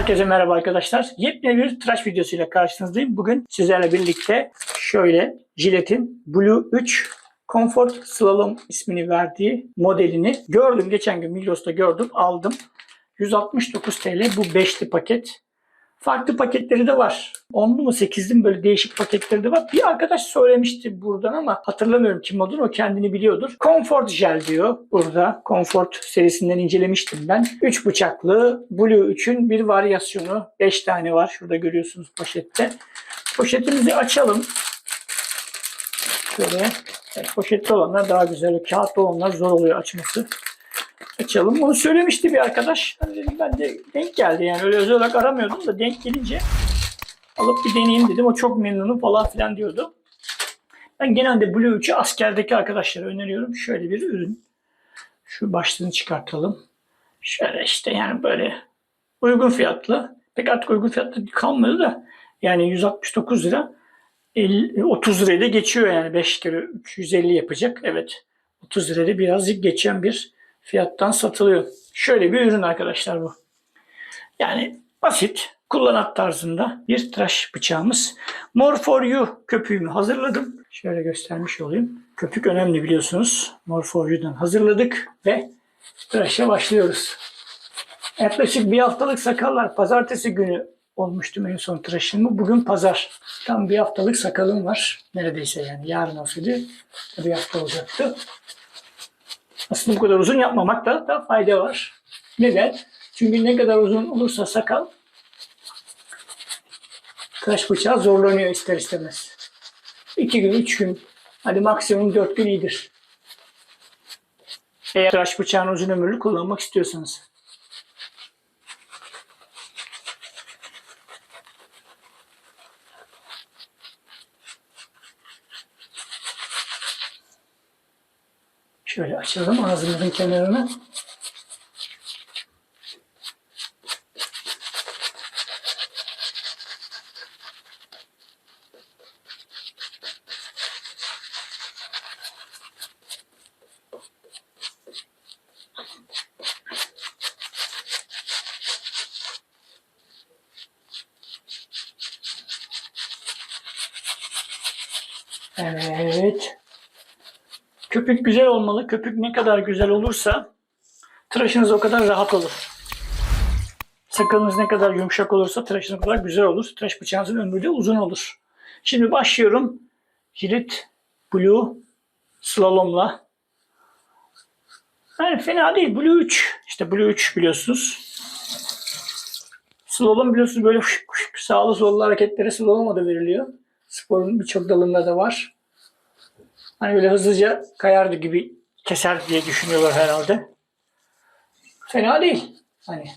Herkese merhaba arkadaşlar. Yepyeni bir tıraş videosuyla karşınızdayım. Bugün sizlerle birlikte şöyle Gillette'in Blue 3 Comfort Slalom ismini verdiği modelini gördüm. Geçen gün Migros'ta gördüm. Aldım. 169 TL bu beşli paket. Farklı paketleri de var. 10'lu mu 8'li mi böyle değişik paketleri de var. Bir arkadaş söylemişti buradan ama hatırlamıyorum kim olduğunu o kendini biliyordur. Comfort Gel diyor burada. Comfort serisinden incelemiştim ben. 3 bıçaklı Blue 3'ün bir varyasyonu. 5 tane var. Şurada görüyorsunuz poşette. Poşetimizi açalım. Şöyle evet, poşetli olanlar daha güzel. Kağıtlı olanlar zor oluyor açması açalım. Onu söylemişti bir arkadaş. Ben dedim ben de denk geldi yani öyle özel olarak aramıyordum da denk gelince alıp bir deneyeyim dedim. O çok memnunum falan filan diyordu. Ben genelde Blue 3'ü askerdeki arkadaşlara öneriyorum. Şöyle bir ürün. Şu başlığını çıkartalım. Şöyle işte yani böyle uygun fiyatlı. Pek artık uygun fiyatlı kalmadı da yani 169 lira 50, 30 liraya da geçiyor yani 5 kere 350 yapacak. Evet 30 liraya birazcık geçen bir fiyattan satılıyor. Şöyle bir ürün arkadaşlar bu. Yani basit, kullanat tarzında bir tıraş bıçağımız. More for you köpüğümü hazırladım. Şöyle göstermiş olayım. Köpük önemli biliyorsunuz. More for you'dan hazırladık ve tıraşa başlıyoruz. Yaklaşık bir haftalık sakallar pazartesi günü olmuştum en son tıraşımı. Bugün pazar. Tam bir haftalık sakalım var. Neredeyse yani yarın olsaydı bir hafta olacaktı. Aslında bu kadar uzun yapmamakta da fayda var. Neden? Çünkü ne kadar uzun olursa sakal tıraş bıçağı zorlanıyor ister istemez. İki gün, üç gün, hadi maksimum dört gün iyidir. Eğer tıraş bıçağını uzun ömürlü kullanmak istiyorsanız. Şöyle açalım ağzımızın kenarını. Evet. Köpük güzel olmalı. Köpük ne kadar güzel olursa tıraşınız o kadar rahat olur. Sakalınız ne kadar yumuşak olursa tıraşınız o kadar güzel olur. Tıraş bıçağınızın ömrü de uzun olur. Şimdi başlıyorum. Jilet Blue Slalom'la. Yani fena değil. Blue 3. İşte Blue 3 biliyorsunuz. Slalom biliyorsunuz böyle sağlı sollu hareketlere slalom adı veriliyor. Sporun birçok dalında da var. Hani böyle hızlıca kayardı gibi keser diye düşünüyorlar herhalde. Fena değil. Hani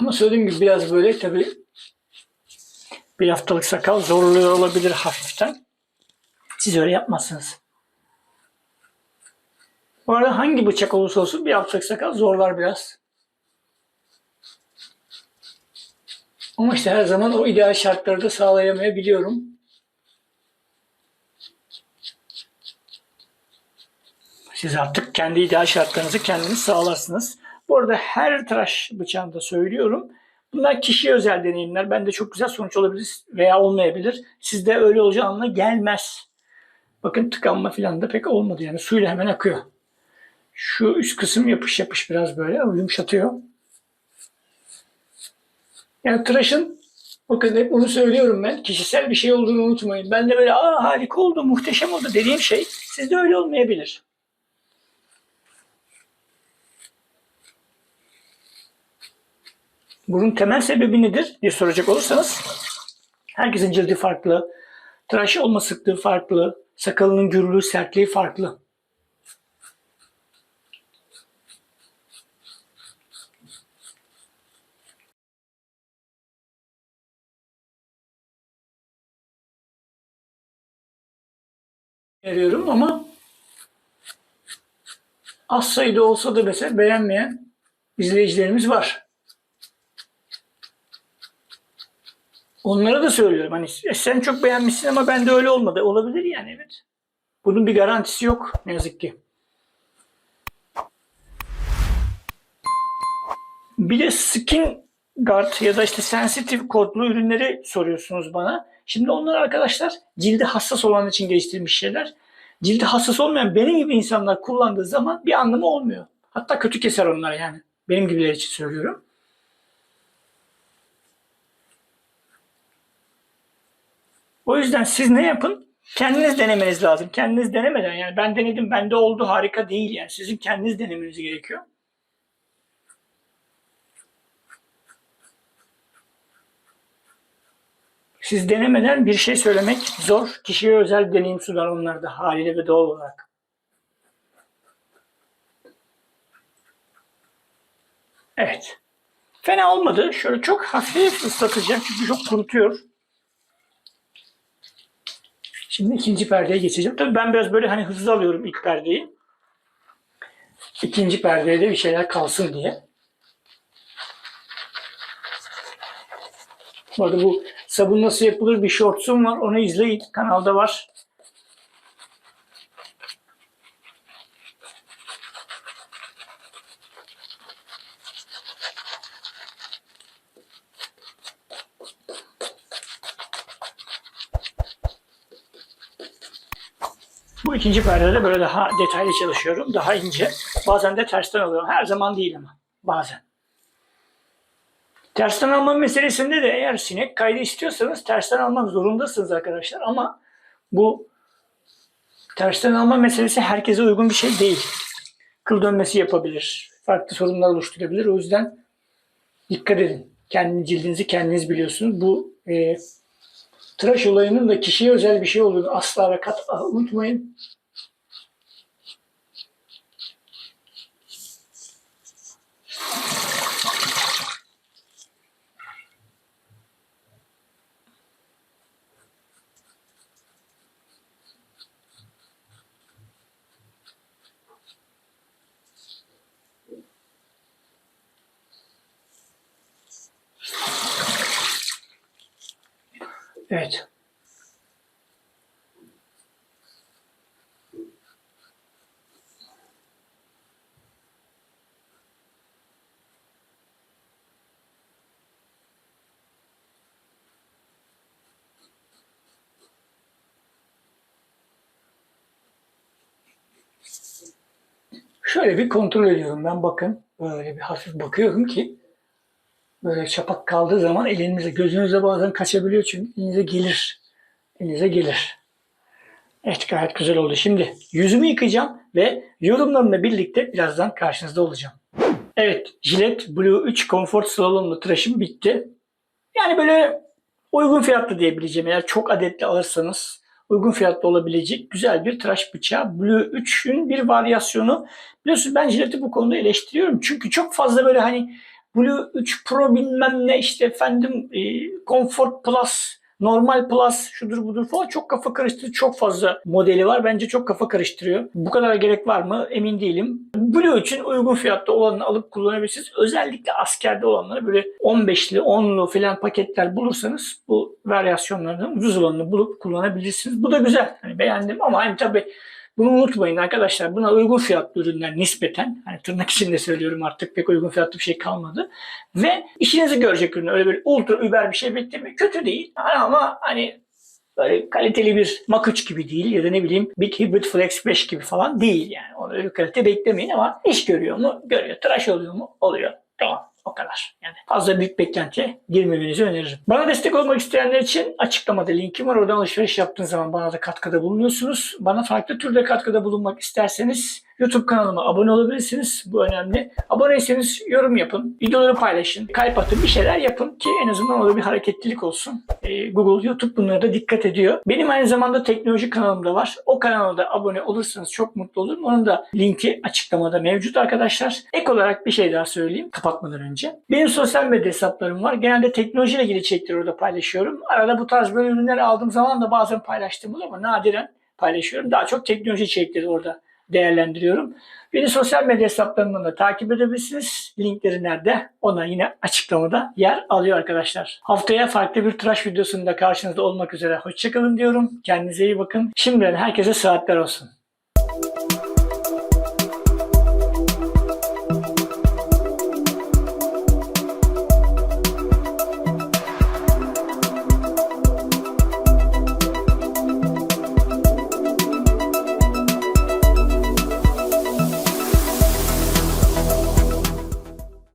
Ama söylediğim gibi biraz böyle tabi bir haftalık sakal zorluyor olabilir hafiften. Siz öyle yapmazsınız. Bu arada hangi bıçak olursa olsun bir haftalık sakal zorlar biraz. Ama işte her zaman o ideal şartları da sağlayamayabiliyorum. Siz artık kendi ideal şartlarınızı kendiniz sağlarsınız. Bu arada her tıraş bıçağında söylüyorum. Bunlar kişiye özel deneyimler. Bende çok güzel sonuç olabilir veya olmayabilir. Sizde öyle olacağı anlamına gelmez. Bakın tıkanma falan da pek olmadı yani. Suyla hemen akıyor. Şu üst kısım yapış yapış biraz böyle yumuşatıyor. Yani tıraşın bakın hep bunu söylüyorum ben. Kişisel bir şey olduğunu unutmayın. Ben de böyle aa harika oldu, muhteşem oldu dediğim şey sizde öyle olmayabilir. Bunun temel sebebi nedir diye soracak olursanız herkesin cildi farklı, tıraş olma sıklığı farklı, sakalının gürlüğü, sertliği farklı. Veriyorum ama az sayıda olsa da mesela beğenmeyen izleyicilerimiz var. Onlara da söylüyorum hani "E, sen çok beğenmişsin ama bende öyle olmadı. Olabilir yani evet. Bunun bir garantisi yok ne yazık ki. Bir de skin guard ya da işte sensitive kodlu ürünleri soruyorsunuz bana. Şimdi onlar arkadaşlar cildi hassas olan için geliştirilmiş şeyler. Cildi hassas olmayan benim gibi insanlar kullandığı zaman bir anlamı olmuyor. Hatta kötü keser onlar yani. Benim gibiler için söylüyorum. O yüzden siz ne yapın? Kendiniz denemeniz lazım. Kendiniz denemeden yani ben denedim bende oldu harika değil yani. Sizin kendiniz denemeniz gerekiyor. Siz denemeden bir şey söylemek zor. Kişiye özel deneyim sunar onlar da haliyle ve doğal olarak. Evet. Fena olmadı. Şöyle çok hafif ıslatacağım çünkü çok kurutuyor. Şimdi ikinci perdeye geçeceğim. Tabii ben biraz böyle hani hızlı alıyorum ilk perdeyi. İkinci perdeye de bir şeyler kalsın diye. Bu arada bu sabun nasıl yapılır bir shortsum var. Onu izleyin. Kanalda var. Bu ikinci perdede böyle daha detaylı çalışıyorum. Daha ince. Bazen de tersten alıyorum. Her zaman değil ama. Bazen. Tersten alma meselesinde de eğer sinek kaydı istiyorsanız tersten almak zorundasınız arkadaşlar. Ama bu tersten alma meselesi herkese uygun bir şey değil. Kıl dönmesi yapabilir. Farklı sorunlar oluşturabilir. O yüzden dikkat edin. Kendi cildinizi kendiniz biliyorsunuz. Bu e, tıraş olayının da kişiye özel bir şey olduğunu asla ve kat unutmayın. Evet. Şöyle bir kontrol ediyorum ben bakın. Böyle bir hafif bakıyorum ki böyle çapak kaldığı zaman elinize, gözünüze bazen kaçabiliyor çünkü elinize gelir. Elinize gelir. Evet gayet güzel oldu. Şimdi yüzümü yıkayacağım ve yorumlarımla birlikte birazdan karşınızda olacağım. Evet Gillette Blue 3 Comfort Slalom'lu tıraşım bitti. Yani böyle uygun fiyatlı diyebileceğim. Eğer çok adetli alırsanız uygun fiyatlı olabilecek güzel bir tıraş bıçağı. Blue 3'ün bir varyasyonu. Biliyorsunuz ben Gillette'i bu konuda eleştiriyorum. Çünkü çok fazla böyle hani Blue 3 Pro bilmem ne işte efendim e, Comfort Plus, Normal Plus şudur budur falan çok kafa karıştırıyor. Çok fazla modeli var. Bence çok kafa karıştırıyor. Bu kadar gerek var mı emin değilim. Blue için uygun fiyatta olanını alıp kullanabilirsiniz. Özellikle askerde olanları böyle 15'li 10'lu falan paketler bulursanız bu varyasyonlardan ucuz olanını bulup kullanabilirsiniz. Bu da güzel. Hani beğendim ama hani tabii bunu unutmayın arkadaşlar. Buna uygun fiyatlı ürünler nispeten, hani tırnak içinde söylüyorum artık pek uygun fiyatlı bir şey kalmadı. Ve işinizi görecek ürün. Öyle bir ultra über bir şey beklemeyin. Kötü değil ama hani böyle kaliteli bir Mach 3 gibi değil ya da ne bileyim Big Hybrid Flex 5 gibi falan değil yani. Onu öyle kalite beklemeyin ama iş görüyor mu? Görüyor. Tıraş oluyor mu? Oluyor. Tamam. O kadar. Yani fazla büyük beklentiye girmemenizi öneririm. Bana destek olmak isteyenler için açıklamada linkim var. Oradan alışveriş yaptığınız zaman bana da katkıda bulunuyorsunuz. Bana farklı türde katkıda bulunmak isterseniz YouTube kanalıma abone olabilirsiniz. Bu önemli. Aboneyseniz yorum yapın, videoları paylaşın, kalp atın, bir şeyler yapın ki en azından orada bir hareketlilik olsun. Ee, Google, YouTube bunlara da dikkat ediyor. Benim aynı zamanda teknoloji kanalım da var. O kanala da abone olursanız çok mutlu olurum. Onun da linki açıklamada mevcut arkadaşlar. Ek olarak bir şey daha söyleyeyim kapatmadan önce. Benim sosyal medya hesaplarım var. Genelde teknolojiyle ilgili içerikleri orada paylaşıyorum. Arada bu tarz böyle ürünler aldığım zaman da bazen paylaştığım oluyor ama nadiren paylaşıyorum. Daha çok teknoloji içerikleri orada değerlendiriyorum. Beni sosyal medya hesaplarımdan da takip edebilirsiniz. Linkleri nerede? Ona yine açıklamada yer alıyor arkadaşlar. Haftaya farklı bir tıraş videosunda karşınızda olmak üzere. Hoşçakalın diyorum. Kendinize iyi bakın. Şimdiden herkese saatler olsun.